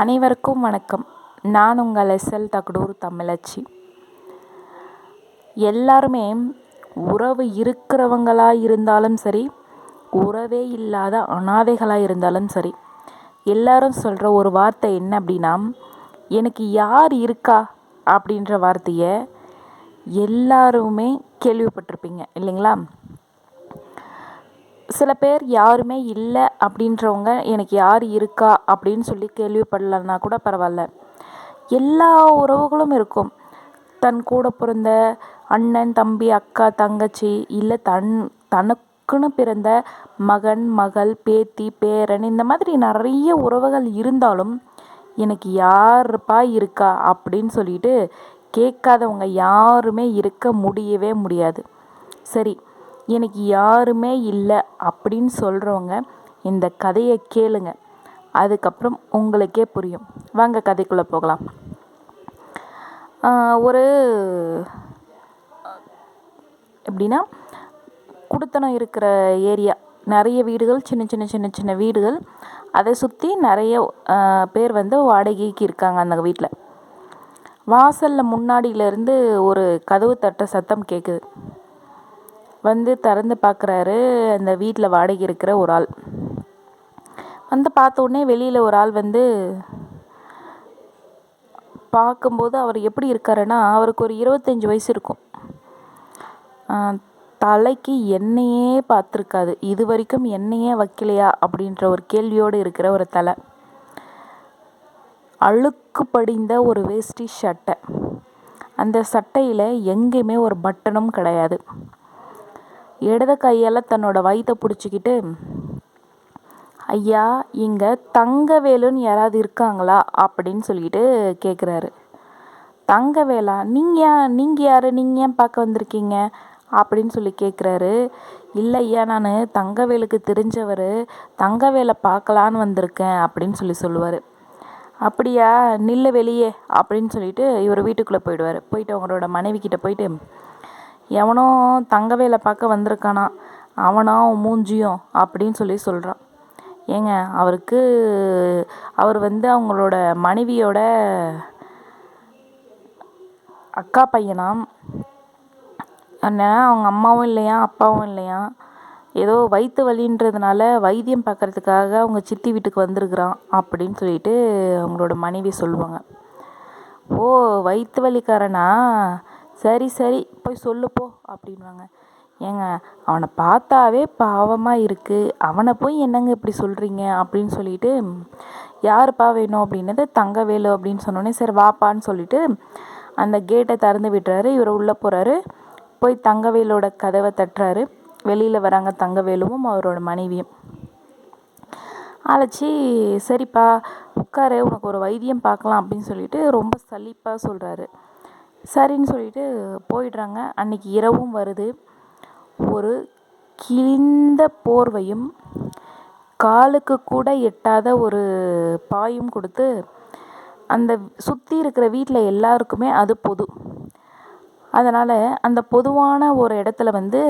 அனைவருக்கும் வணக்கம். நான் உங்கள் எஸ்எல் தகடூர் தமிழச்சி. எல்லாருமே உறவு இருக்கிறவங்களாக இருந்தாலும் சரி உறவே இல்லாத அனாதைகளாக இருந்தாலும் சரி எல்லாரும் சொல்கிற ஒரு வார்த்தை என்ன அப்படின்னா எனக்கு யார் இருக்கா அப்படின்ற வார்த்தையை எல்லாருமே கேள்விப்பட்டிருப்பீங்க இல்லைங்களா? சில பேர் யாருமே இல்லை அப்படின்றவங்க எனக்கு யார் இருக்கா அப்படின்னு சொல்லி கேள்விப்படலன்னா கூட பரவாயில்ல. எல்லா உறவுகளும் இருக்கும். தன் கூட பிறந்த அண்ணன் தம்பி அக்கா தங்கச்சி இல்லை தன் தனக்குன்னு பிறந்த மகன் மகள் பேத்தி பேரன் இந்த மாதிரி நிறைய உறவுகள் இருந்தாலும் எனக்கு யாருப்பா இருக்கா அப்படின்னு சொல்லிட்டு கேட்காதவங்க யாருமே இருக்க முடியவே முடியாது. சரி எனக்கு யாருமே இல்லை அப்படின்னு சொல்கிறவங்க இந்த கதையை கேளுங்க. அதுக்கப்புறம் உங்களுக்கே புரியும். வாங்க கதைக்குள்ளே போகலாம். ஒரு எப்படின்னா குடுத்தனம் இருக்கிற ஏரியா. நிறைய வீடுகள் சின்ன சின்ன சின்ன சின்ன வீடுகள். அதை சுற்றி நிறைய பேர் வந்து வாடகைக்கு இருக்காங்க அந்த வீட்டில் வாசலில் முன்னாடியிலேருந்து ஒரு கதவு தட்ட சத்தம் கேட்குது வந்து திறந்து பார்க்குறாரு அந்த வீட்டில் வாடகை இருக்கிற ஒரு ஆள். வந்து பார்த்த உடனே வெளியில் ஒரு ஆள் வந்து பார்க்கும்போது அவர் எப்படி இருக்காருன்னா அவருக்கு ஒரு இருபத்தஞ்சி வயசு இருக்கும். தலைக்கு எண்ணெயே பார்த்துருக்காது. இது வரைக்கும் எண்ணெயே வைக்கலையா அப்படின்ற ஒரு கேள்வியோடு இருக்கிற ஒரு தலை. அழுக்கு படிந்த ஒரு வேஷ்டி சட்டை. அந்த சட்டையில் எங்கேயுமே ஒரு பட்டனும் கிடையாது. இடது கையால் தன்னோட வயிற்றை பிடிச்சிக்கிட்டு ஐயா இங்கே தங்கவேலுன்னு யாராவது இருக்காங்களா? அப்படின்னு சொல்லிட்டு கேட்குறாரு தங்கவேலா நீங்கள் நீங்கள் யார்? நீங்கள் ஏன் பார்க்க வந்திருக்கீங்க? அப்படின்னு சொல்லி கேட்குறாரு இல்லை ஐயா நான் தங்கவேலுக்கு தெரிஞ்சவர். தங்கவேலை பார்க்கலான்னு வந்திருக்கேன் அப்படின்னு சொல்லி சொல்லுவார். அப்படியா நில்லு வெளியே அப்படின்னு சொல்லிட்டு இவர் வீட்டுக்குள்ளே போயிடுவார். போயிட்டு அவங்களோட மனைவி கிட்டே போயிட்டு எவனோ தங்கவேலை பார்க்க வந்திருக்கானா? அவனா மூஞ்சியும் அப்படின்னு சொல்லி சொல்கிறான் ஏங்க அவருக்கு அவர் வந்து அவங்களோட மனைவியோட அக்கா பையனாம் அவங்க அம்மாவும் இல்லையா? அப்பாவும் இல்லையா? ஏதோ வயிற்று வலின்றதுனால வைத்தியம் பார்க்குறதுக்காக அவங்க சித்தி வீட்டுக்கு வந்திருக்குறான் அப்படின்னு சொல்லிட்டு அவங்களோட மனைவி சொல்லுவாங்க. ஓ வயிற்று வலிக்காரனா? சரி சரி போய் சொல்லு போ அப்படின்வாங்க ஏங்க அவனை பார்த்தாவே பாவமாக இருக்குது அவனை போய் என்னங்க இப்படி சொல்கிறீங்க அப்படின்னு சொல்லிட்டு யாருப்பா வேணும்? அப்படின்னது தங்கவேலு அப்படின்னு சொன்னோடனே சரி வாப்பான்னு சொல்லிட்டு அந்த கேட்டை திறந்து விட்டுறாரு. இவர் உள்ளே போகிறாரு போய் தங்கவேலோட கதவை தட்டுறாரு. வெளியில் வராங்க தங்கவேலுவும் அவரோட மனைவியும். அழைச்சி சரிப்பா உட்காரு. உனக்கு ஒரு வைத்தியம் பார்க்கலாம் அப்படின்னு சொல்லிட்டு ரொம்ப சலிப்பாக சொல்கிறாரு சரின்னு சொல்லிட்டு போயிடுறாங்க. அன்றைக்கி இரவும் வருது. ஒரு கிழிந்த போர்வையும் காலுக்கு கூட எட்டாத ஒரு பாயும் கொடுத்து அந்த சுற்றி இருக்கிற வீட்டில் எல்லாருக்குமே அது பொது. அதனால் அந்த பொதுவான ஒரு இடத்துல வந்து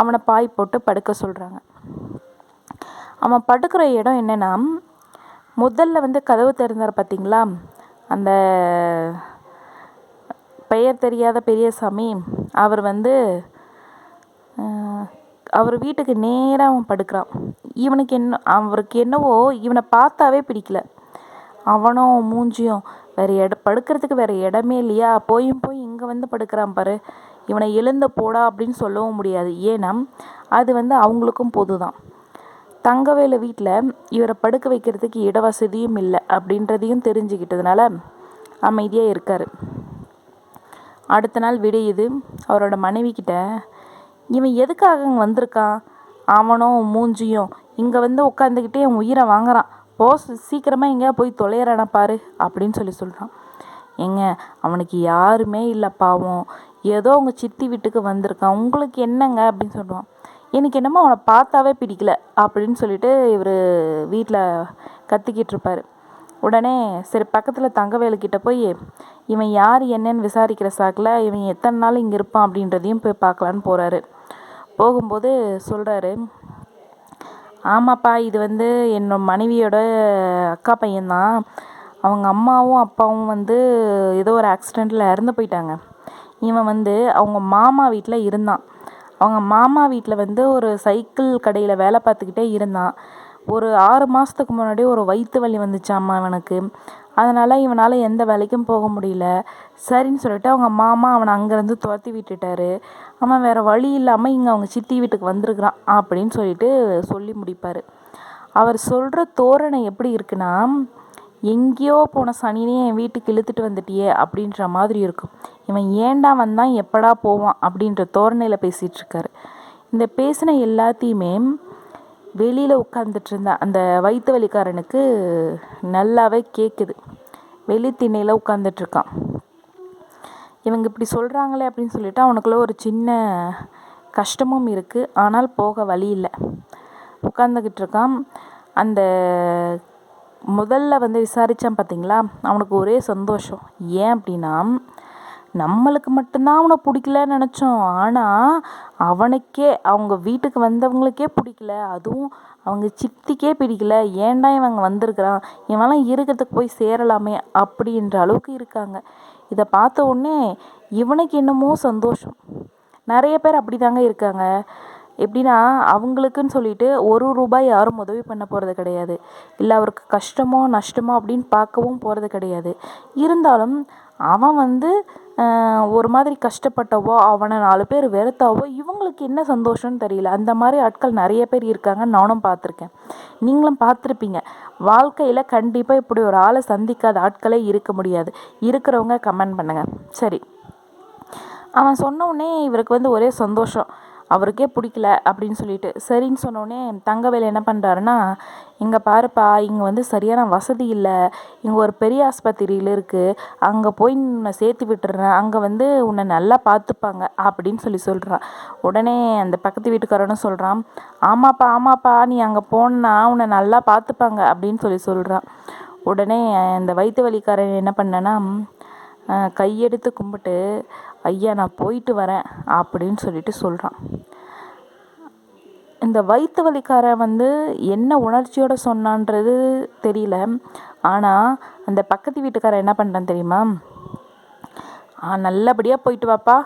அவனை பாய் போட்டு படுக்க சொல்கிறாங்க அவன் படுக்கிற இடம் என்னென்னா முதல்ல வந்து கதவு திறந்தார் பார்த்தீங்களா அந்த பெயர் தெரியாத பெரியசாமி அவர் வந்து அவர் வீட்டுக்கு நேராக அவன் படுக்கிறான். இவனுக்கு என்ன அவருக்கு என்னவோ இவனை பார்த்தாவே பிடிக்கல. அவனும் மூஞ்சியும் வேறு இட படுக்கிறதுக்கு வேறு இடமே இல்லையா? போயும் போய் இங்கே வந்து படுக்கிறான் பாரு. இவனை எழுந்த போடா அப்படின்னு சொல்லவும் முடியாது. ஏன்னா அது வந்து அவங்களுக்கும் பொது தான் தங்கவேலு வீட்டில் இவரை படுக்க வைக்கிறதுக்கு இட வசதியும் இல்லை அப்படின்றதையும் தெரிஞ்சுக்கிட்டதுனால அமைதியாக இருக்கார். அடுத்த நாள் விடியுது. அவரோட மனைவிக்கிட்ட இவன் எதுக்காக இங்கே வந்திருக்கான்? அவனும் மூஞ்சியும் இங்கே வந்து உட்காந்துக்கிட்டே என் உயிரை வாங்குறான். போ சீக்கிரமாக எங்கேயா போய் தொலைகிறானா பாரு அப்படின்னு சொல்லி சொல்கிறான் ஏங்க அவனுக்கு யாருமே இல்லை பாவம். ஏதோ உங்கள் சித்தி வீட்டுக்கு வந்திருக்கான். உங்களுக்கு என்னங்க? அப்படின்னு சொல்லுவான். எனக்கு என்னமோ அவனை பார்த்தாவே பிடிக்கல அப்படின்னு சொல்லிட்டு இவர் வீட்டில் கத்திக்கிட்டு இருப்பார். உடனே சரி பக்கத்தில் தங்கவேலுக்கிட்ட போய் இவன் யார் என்னன்னு விசாரிக்கிற சாக்கில் இவன் எத்தனை நாள் இங்கே இருப்பான் அப்படின்றதையும் போய் பார்க்கலான்னு போகிறாரு போகும்போது சொல்கிறாரு ஆமாப்பா இது வந்து என்னோட மனைவியோட அக்கா பையன்தான். அவங்க அம்மாவும் அப்பாவும் வந்து ஏதோ ஒரு ஆக்சிடெண்ட்டில் இறந்து போயிட்டாங்க. இவன் வந்து அவங்க மாமா வீட்டில் இருந்தான். அவங்க மாமா வீட்டில் வந்து ஒரு சைக்கிள் கடையில் வேலை பார்த்துக்கிட்டே இருந்தான். ஒரு ஆறு மாதத்துக்கு முன்னாடி ஒரு வயிற்று வலி வந்துச்சாம்மா இவனுக்கு. அதனால் இவனால் எந்த வேலைக்கும் போக முடியல. சரின்னு சொல்லிட்டு அவங்க மாமா அவனை அங்கேருந்து துரத்தி விட்டுட்டாரு. அவன் வேறு வழி இல்லாமல் இங்கே அவங்க சித்தி வீட்டுக்கு வந்திருக்கிறான் அப்படின்னு சொல்லிட்டு சொல்லி முடிப்பார். அவர் சொல்கிற தோரணை எப்படி இருக்குன்னா எங்கேயோ போன சனினே என் வீட்டுக்கு இழுத்துட்டு வந்துட்டியே அப்படின்ற மாதிரி இருக்கும். இவன் ஏண்டா வந்தான் எப்படா போவான் அப்படின்ற தோரணையில் பேசிகிட்ருக்காரு இந்த பேசின எல்லாத்தையுமே வெளியில் உட்காந்துட்டு இருந்த அந்த வயிற்று வலிக்காரனுக்கு நல்லாவே கேட்குது வெளி திண்ணையில் உட்காந்துட்ருக்கான் இவங்க இப்படி சொல்கிறாங்களே அப்படின்னு சொல்லிட்டு அவனுக்குள்ள ஒரு சின்ன கஷ்டமும் இருக்குது ஆனால் போக வழி இல்லை. உட்காந்துக்கிட்டு இருக்கான் அந்த முதல்ல வந்து விசாரித்தான் பார்த்தீங்களா அவனுக்கு ஒரே சந்தோஷம். ஏன் அப்படின்னா நம்மளுக்கு மட்டும்தான் அவனை பிடிக்கலன்னு நினச்சோம். ஆனால் அவனுக்கே அவங்க வீட்டுக்கு வந்தவங்களுக்கே பிடிக்கல. அதுவும் அவங்க சித்திக்கே பிடிக்கல. ஏன்டா இவங்க வந்திருக்கிறான்? இவன்லாம் இருக்கிறதுக்கு போய் சேரலாமே அப்படின்ற அளவுக்கு இருக்காங்க. இதை பார்த்த உடனே இவனுக்கு என்னமோ சந்தோஷம். நிறைய பேர் அப்படி தாங்க இருக்காங்க. எப்படின்னா அவங்களுக்குன்னு சொல்லிட்டு ஒரு ரூபாய் யாரும் உதவி பண்ண போகிறது கிடையாது. இல்லை அவருக்கு கஷ்டமோ நஷ்டமோ அப்படின்னு பார்க்கவும் போகிறது கிடையாது. இருந்தாலும் அவன் வந்து ஒரு மாதிரி கஷ்டப்பட்டவோ அவனை நாலு பேர் வெறுத்தாவோ இவங்களுக்கு என்ன சந்தோஷம்னு தெரியல. அந்த மாதிரி ஆட்கள் நிறைய பேர் இருக்காங்க நானும் பார்த்துருக்கேன். நீங்களும் பார்த்துருப்பீங்க. வாழ்க்கையில் கண்டிப்பாக இப்படி ஒரு ஆளை சந்திக்காத ஆட்களே இருக்க முடியாது. இருக்கிறவங்க கமெண்ட் பண்ணுங்கள் சரி. அவன் சொன்ன உடனே இவருக்கு வந்து ஒரே சந்தோஷம். அவருக்கே பிடிக்கல அப்படின்னு சொல்லிட்டு. சரின்னு சொன்னோடனே தங்கவேல் என்ன பண்ணுறாருன்னா இங்கே பாருப்பா இங்கே வந்து சரியான வசதி இல்லை. இங்கே ஒரு பெரிய ஆஸ்பத்திரியில் இருக்குது அங்கே போய் உன்னை சேர்த்து விட்டுறேன். அங்கே வந்து உன்னை நல்லா பார்த்துப்பாங்க அப்படின்னு சொல்லி சொல்கிறான் உடனே அந்த பக்கத்து வீட்டுக்காரனும் சொல்கிறான் ஆமாப்பா ஆமாப்பா நீ அங்கே போனா உன்னை நல்லா பார்த்துப்பாங்க அப்படின்னு சொல்லி சொல்கிறான் உடனே அந்த வயிற்று வலிக்காரன் என்ன பண்ணேன்னா கையெடுத்து கும்பிட்டு ஐயா நான் போயிட்டு வரேன் அப்படின்னு சொல்லிட்டு சொல்கிறான் இந்த வயிற்று வலிக்காரன் வந்து என்ன உணர்ச்சியோடு சொன்னான்றது தெரியல. ஆனால் அந்த பக்கத்து வீட்டுக்காரன் என்ன பண்ணுறான் தெரியுமா? நல்லபடியாக போயிட்டு வாப்பா.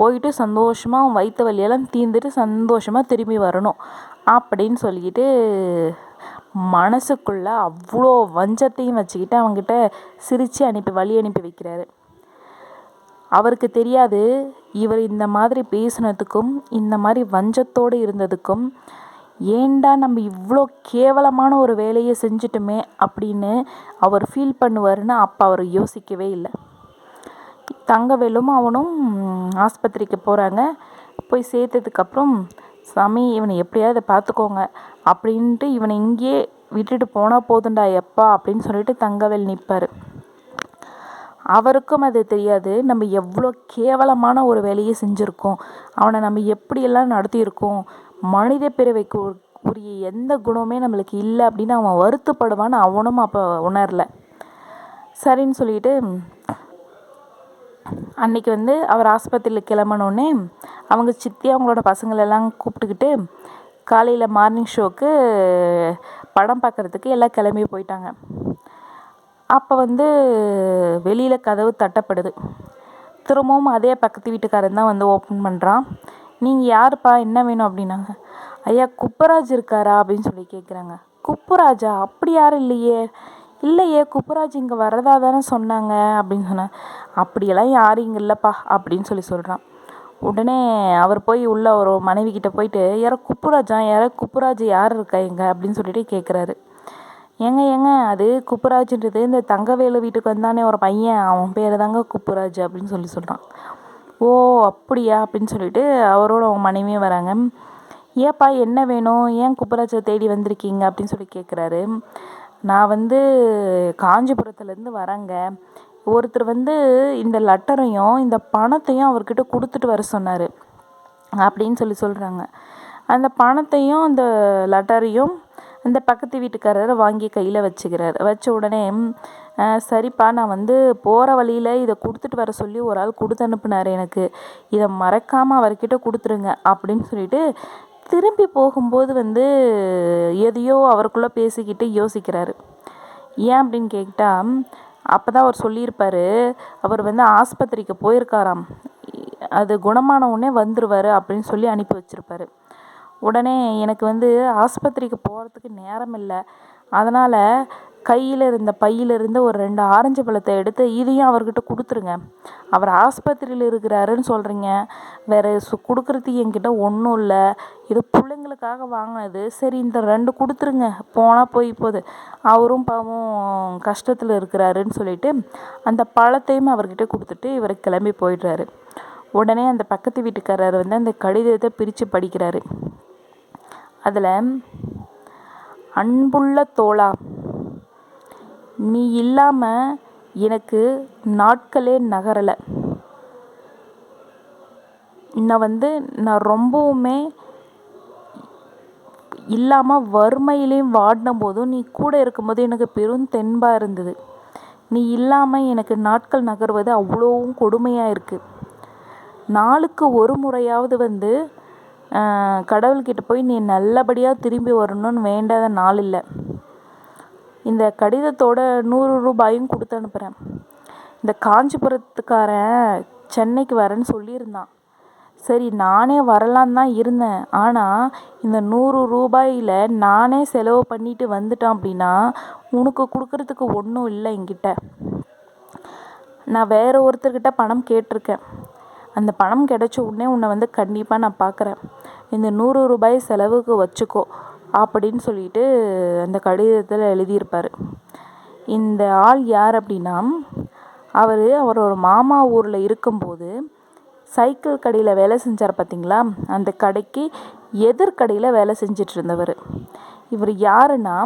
போயிட்டு சந்தோஷமாக அவன் வயிற்று வலியெல்லாம் தீர்ந்துட்டு சந்தோஷமாக திரும்பி வரணும் அப்படின்னு சொல்லிக்கிட்டு மனசுக்குள்ளே அவ்வளோ வஞ்சத்தையும் வச்சுக்கிட்டு அவங்ககிட்ட சிரித்து அனுப்பி வழி அனுப்பி வைக்கிறாரு. அவருக்கு தெரியாது. இவர் இந்த மாதிரி பேசினதுக்கும் இந்த மாதிரி வஞ்சத்தோடு இருந்ததுக்கும் ஏன்டா நம்ம இவ்வளோ கேவலமான ஒரு வேலையை செஞ்சிட்டுமே அப்படின்னு அவர் ஃபீல் பண்ணுவாருன்னு அப்போ அவர் யோசிக்கவே இல்லை. தங்கவேலும் அவனும் ஆஸ்பத்திரிக்கு போகிறாங்க போய் சேர்த்ததுக்கப்புறம் சாமி இவனை எப்படியாவது பார்த்துக்கோங்க. அப்படின்ட்டு இவனை இங்கேயே விட்டுட்டு போனால் போதுண்டா எப்பா? அப்படின்னு சொல்லிட்டு தங்கவேல் நிற்பார் அவருக்கும் அது தெரியாது. நம்ம எவ்வளோ கேவலமான ஒரு வேலையை செஞ்சுருக்கோம். அவனை நம்ம எப்படியெல்லாம் நடத்தியிருக்கோம். மனித பிறவைக்கு உரிய எந்த குணமே நம்மளுக்கு இல்லை அப்படின்னு அவன் வருத்தப்படுவான்னு அவனும் அப்போ உணரல. சரின்னு சொல்லிட்டு அன்னைக்கு வந்து அவர் ஆஸ்பத்திரியில் கிளம்பினோடனே அவங்க சித்தி அவங்களோட பசங்களெல்லாம் கூப்பிட்டுக்கிட்டு காலையில் மார்னிங் ஷோக்கு படம் பார்க்குறதுக்கு எல்லாம் கிளம்பி போயிட்டாங்க. அப்போ வந்து வெளியில் கதவு தட்டப்படுது. திரும்பவும் அதே பக்கத்து வீட்டுக்காரன் தான் வந்து ஓப்பன் பண்ணுறான் நீங்கள் யாருப்பா? என்ன வேணும்? அப்படின்னாங்க. ஐயா குப்பராஜ் இருக்காரா? அப்படின்னு சொல்லி கேட்குறாங்க குப்புராஜா? அப்படி யாரும் இல்லையே. இல்லையே குப்புராஜ் இங்கே வரதா தானே சொன்னாங்க அப்படின்னு சொன்னேன் அப்படியெல்லாம் யாரும் இங்கே இல்லைப்பா அப்படின்னு சொல்லி சொல்கிறான் உடனே அவர் போய் உள்ள ஒரு மனைவி கிட்டே போயிட்டு யாரோ குப்புராஜா? யாரோ குப்புராஜ் யார் இருக்கா இங்கே? அப்படின்னு சொல்லிட்டு கேட்குறாரு ஏங்க ஏங்க அது குப்புராஜுன்றது இந்த தங்கவேலு வீட்டுக்கு வந்தானே ஒரு பையன் அவன் பேர் தாங்க குப்புராஜ் அப்படின்னு சொல்லி சொல்கிறான் ஓ அப்படியா? அப்படின்னு சொல்லிட்டு அவரோட அவங்க மனைவியும் வராங்க. ஏப்பா என்ன வேணும்? ஏன் குப்புராஜை தேடி வந்திருக்கீங்க? அப்படின்னு சொல்லி கேட்குறாரு நான் வந்து காஞ்சிபுரத்துலேருந்து வரேங்க. ஒருத்தர் வந்து இந்த லெட்டரையும் இந்த பணத்தையும் அவர்கிட்ட கொடுத்துட்டு வர சொன்னார். அப்படின்னு சொல்லி சொல்கிறாங்க அந்த பணத்தையும் அந்த லெட்டரையும் இந்த பக்கத்து வீட்டுக்காரர் வாங்கி கையில் வச்சுக்கிறார். வச்ச உடனே சரிப்பா நான் வந்து போகிற வழியில் இதை கொடுத்துட்டு வர சொல்லி ஒரு ஆள் கொடுத்து அனுப்புனார் எனக்கு. இதை மறக்காமல் அவர்கிட்ட கொடுத்துருங்க அப்படின்னு சொல்லிட்டு திரும்பி போகும்போது வந்து எதையோ அவருக்குள்ளே பேசிக்கிட்டு யோசிக்கிறாரு. ஏன் அப்படின்னு கேட்டால் அப்போ தான் அவர் சொல்லியிருப்பார் அவர் வந்து ஆஸ்பத்திரிக்கு போயிருக்காராம். அது குணமான உடனே வந்துடுவார் அப்படின்னு சொல்லி அனுப்பி வச்சுருப்பாரு. உடனே எனக்கு வந்து ஆஸ்பத்திரிக்கு போகிறதுக்கு நேரம் இல்லை. அதனால் கையில் இருந்த பையிலிருந்து ஒரு ரெண்டு ஆரஞ்சு பழத்தை எடுத்து இதையும் அவர்கிட்ட கொடுத்துருங்க. அவர் ஆஸ்பத்திரியில் இருக்கிறாருன்னு சொல்கிறீங்க வேறு சு கொடுக்குறதுக்கு என்கிட்ட ஒன்றும் இல்லை. இது பிள்ளைங்களுக்காக வாங்கினது. சரி இந்த ரெண்டு கொடுத்துருங்க. போனால் போய் போகுது அவரும் பாவம் கஷ்டத்தில் இருக்கிறாருன்னு சொல்லிட்டு அந்த பழத்தையும் அவர்கிட்ட கொடுத்துட்டு இவர் கிளம்பி போயிடுறாரு. உடனே அந்த பக்கத்து வீட்டுக்காரர் வந்து அந்த கடிதத்தை பிரித்து படிக்கிறாரு. அதில் அன்புள்ள தோழா நீ இல்லாமல் எனக்கு நாட்களே நகரலை. நான் வந்து நான் ரொம்பவுமே இல்லாமல் வறுமையிலையும் வாடின போதும் நீ கூட இருக்கும்போது எனக்கு பெரும் தென்பாக இருந்தது. நீ இல்லாமல் எனக்கு நாட்கள் நகர்வது அவ்வளோவும் கொடுமையாக இருக்குது நாளுக்கு ஒரு முறையாவது வந்து கடவுள்கிட்ட போய் நீ நல்லபடியாக திரும்பி வரணும்னு வேண்டாத நாள் இல்லை. இந்த கடிதத்தோட நூறு ரூபாயும் கொடுத்து அனுப்புகிறேன் இந்த காஞ்சிபுரத்துக்காரன் சென்னைக்கு வரேன்னு சொல்லியிருந்தான். சரி நானே வரலான் தான் இருந்தேன். ஆனால் இந்த நூறு ரூபாயில் நானே செலவு பண்ணிட்டு வந்துட்டேன் அப்படின்னா உனக்கு கொடுக்கறதுக்கு ஒன்றும் இல்லை என்கிட்ட. நான் வேறு ஒருத்தர்கிட்ட பணம் கேட்டிருக்கேன். அந்த பணம் கிடைச்ச உடனே உன்னை வந்து கண்டிப்பாக நான் பார்க்குறேன் இந்த நூறு ரூபாய் செலவுக்கு வச்சுக்கோ அப்படின்னு சொல்லிட்டு அந்த கடிதத்தில் எழுதியிருப்பார். இந்த ஆள் யார் அப்படின்னா அவர் அவரோட மாமா ஊரில் இருக்கும்போது சைக்கிள் கடையில் வேலை செஞ்சார் பார்த்தீங்களா அந்த கடைக்கு எதிர்கடையில் வேலை செஞ்சிட்டு இருந்தவர். இவர் யாருன்னா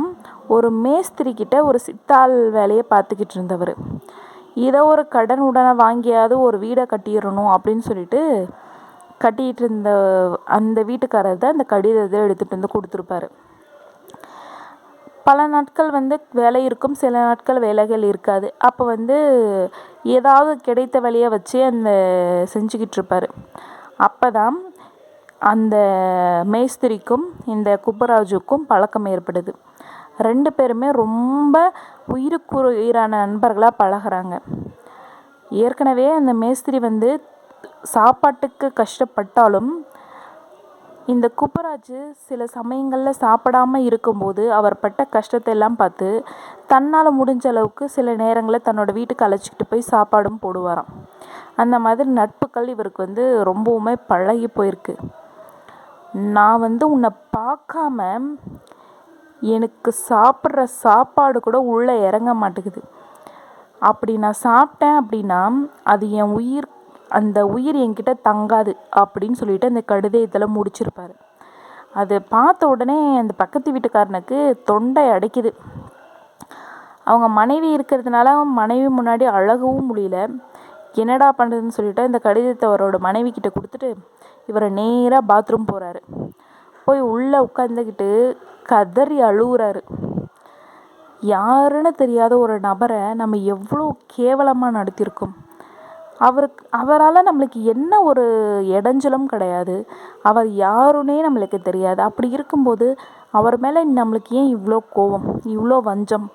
ஒரு மேஸ்திரி கிட்ட ஒரு சித்தாள் வேலையை பார்த்துக்கிட்டு இருந்தவர். இதை ஒரு கடன் உடனே வாங்கியாவது ஒரு வீடை கட்டிடணும் அப்படின்னு சொல்லிட்டு கட்டிகிட்டு இருந்த அந்த வீட்டுக்காரர் தான் இந்த கடிதத்தை எடுத்துகிட்டு வந்து கொடுத்துருப்பாரு. பல நாட்கள் வந்து வேலை இருக்கும் சில நாட்கள் வேலைகள் இருக்காது. அப்போ வந்து ஏதாவது கிடைத்த வேலையை வச்சு அந்த செஞ்சுக்கிட்டு இருப்பார். அப்போ தான் அந்த மேஸ்திரிக்கும் இந்த குப்பராஜுக்கும் பழக்கம் ஏற்படுது. ரெண்டு பேருமே ரொம்ப உயிருக்கு உயிரான நண்பர்களாக பழகிறாங்க. ஏற்கனவே அந்த மேஸ்திரி வந்து சாப்பாட்டுக்கு கஷ்டப்பட்டாலும் இந்த குப்பராஜ் சில சமயங்களில் சாப்பிடாம இருக்கும்போது அவர் பட்ட கஷ்டத்தை எல்லாம் பார்த்து தன்னால் முடிஞ்ச அளவுக்கு சில நேரங்களில் தன்னோட வீட்டுக்கு அழைச்சிக்கிட்டு போய் சாப்பாடும் போடுவாராம். அந்த மாதிரி நட்புகள் இவருக்கு வந்து ரொம்பவுமே பழகி போயிருக்கு. நான் வந்து உன்னை பார்க்காம எனக்கு சாப்பிட்ற சாப்பாடு கூட உள்ளே இறங்க மாட்டேங்குது. அப்படி நான் சாப்பிட்டேன் அப்படின்னா அது என் உயிர் அந்த உயிர் என்கிட்ட தங்காது அப்படின்னு சொல்லிட்டு அந்த கடிதத்தில் முடிச்சிருப்பார். அதை பார்த்த உடனே அந்த பக்கத்து வீட்டுக்காரனுக்கு தொண்டை அடைக்குது. அவங்க மனைவி இருக்கிறதுனால மனைவி முன்னாடி அழகவும் முடியல. என்னடா பண்ணுறதுன்னு சொல்லிட்டு இந்த கடிதத்தை அவரோட மனைவி கிட்ட கொடுத்துட்டு இவரை நேராக பாத்ரூம் போகிறாரு போய் உள்ளே உட்காந்துக்கிட்டு கதறி அழுகுறாரு. யாருன்னு தெரியாத ஒரு நபரை நம்ம எவ்வளோ கேவலமாக நடத்தியிருக்கோம். அவருக்கு அவரால் நம்மளுக்கு என்ன ஒரு இடைஞ்சலும் கிடையாது. அவர் யாருன்னே நம்மளுக்கு தெரியாது. அப்படி இருக்கும்போது அவர் மேலே நம்மளுக்கு ஏன் இவ்வளோ கோபம் இவ்வளோ வஞ்சம்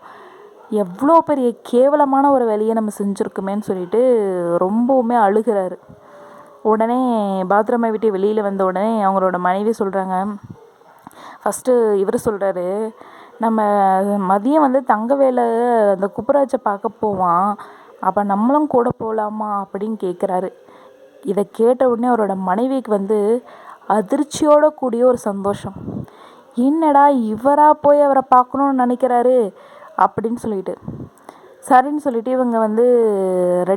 எவ்வளோ பெரிய கேவலமான ஒரு வேலையை நம்ம செஞ்சுருக்குமேன்னு சொல்லிட்டு ரொம்பவுமே அழுகிறாரு. உடனே பாத்ரூமை விட்டு வெளியில் வந்த உடனே அவங்களோட மனைவி சொல்கிறாங்க ஃபஸ்ட்டு இவர் சொல்கிறாரு நம்ம மதியம் வந்து தங்க வேலை அந்த குப்பராஜை பார்க்க போவான். அப்போ நம்மளும் கூட போகலாமா அப்படின்னு கேட்குறாரு இதை கேட்ட உடனே அவரோட மனைவிக்கு வந்து அதிர்ச்சியோட கூடிய ஒரு சந்தோஷம். என்னடா இவராக போய் அவரை பார்க்கணுன்னு நினைக்கிறாரு அப்படின்னு சொல்லிட்டு. சரின்னு சொல்லிட்டு இவங்க வந்து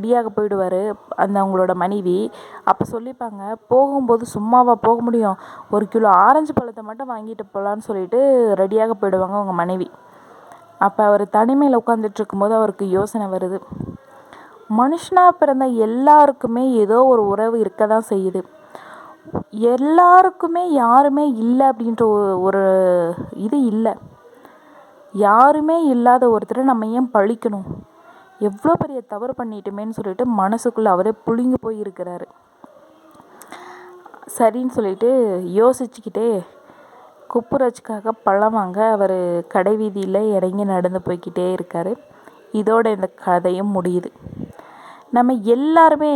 ரெடியாக போயிடுவார் அந்த அவங்களோட மனைவி. அப்போ சொல்லிப்பாங்க போகும்போது சும்மாவா போக முடியும். ஒரு கிலோ ஆரஞ்சு பழத்தை மட்டும் வாங்கிட்டு போகலான்னு சொல்லிட்டு ரெடியாக போயிடுவாங்க அவங்க மனைவி. அப்போ அவர் தனிமையில் உட்காந்துட்டு இருக்கும்போது அவருக்கு யோசனை வருது. மனுஷனாக பிறந்த எல்லாருக்குமே ஏதோ ஒரு உறவு இருக்க தான் செய்யுது. எல்லாருக்குமே யாருமே இல்லை அப்படின்ற ஒரு இது இல்லை. யாருமே இல்லாத ஒருத்தரை நம்ம ஏன் பழிக்கணும்? எவ்வளோ பெரிய தவறு பண்ணிட்டோமேன்னு சொல்லிட்டு மனசுக்குள்ளே அவரே புழுங்கி போய் இருக்கிறாரு. சரின்னு சொல்லிட்டு யோசிச்சுக்கிட்டே குப்புராஜுக்காக பழம் வாங்க அவர் கடை வீதியில் இறங்கி நடந்து போய்க்கிட்டே இருக்கார். இதோட இந்த கதையும் முடியுது. நம்ம எல்லாருமே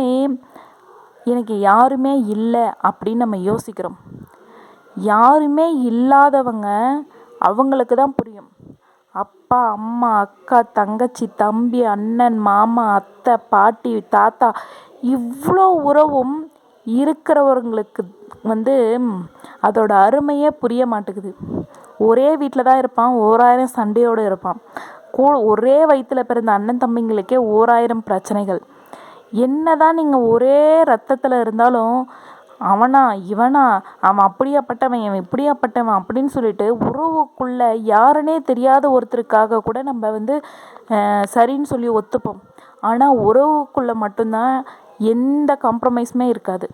எனக்கு யாருமே இல்லை அப்படின்னு நம்ம யோசிக்கிறோம். யாருமே இல்லாதவங்க அவங்களுக்கு தான் புரியும். அப்பா அம்மா அக்கா தங்கச்சி தம்பி அண்ணன் மாமா அத்தை பாட்டி தாத்தா இவ்வளோ உறவும் இருக்கிறவங்களுக்கு வந்து அதோட அருமையே புரிய மாட்டேங்குது. ஒரே வீட்டில் தான் இருப்பான் ஓராயிரம் சண்டையோடு இருப்பான். கூ ஒரே வயிற்றில் பிறந்த அண்ணன் தம்பிங்களுக்கே ஓராயிரம் பிரச்சனைகள். என்ன தான் நீங்கள் ஒரே ரத்தத்தில் இருந்தாலும் அவனா இவனா அவன் அப்படியாப்பட்டவன் இவன் இப்படியாப்பட்டவன் அப்படின்னு சொல்லிட்டு உறவுக்குள்ள யாருன்னே தெரியாத ஒருத்தருக்காக கூட நம்ம வந்து சரின்னு சொல்லி ஒத்துப்போம். ஆனால் உறவுக்குள்ளே மட்டும்தான் எந்த காம்ப்ரமைஸுமே இருக்காது.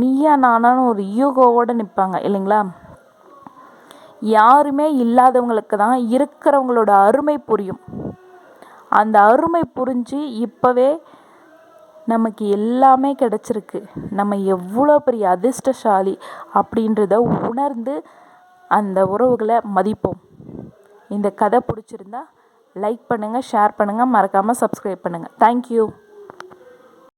நீயா நானான்னு ஒரு ஈகோவோடு நிற்பாங்க இல்லைங்களா? யாருமே இல்லாதவங்களுக்கு தான் இருக்கிறவங்களோட அருமை புரியும். அந்த அருமை புரிஞ்சு இப்போவே நமக்கு எல்லாமே கிடச்சிருக்கு. நம்ம எவ்வளோ பெரிய அதிர்ஷ்டசாலி அப்படின்றத உணர்ந்து அந்த உறவுகளை மதிப்போம். இந்த கதை பிடிச்சிருந்தா லைக் பண்ணுங்கள் ஷேர் பண்ணுங்கள் மறக்காமல் சப்ஸ்கிரைப் பண்ணுங்கள் தேங்க்யூ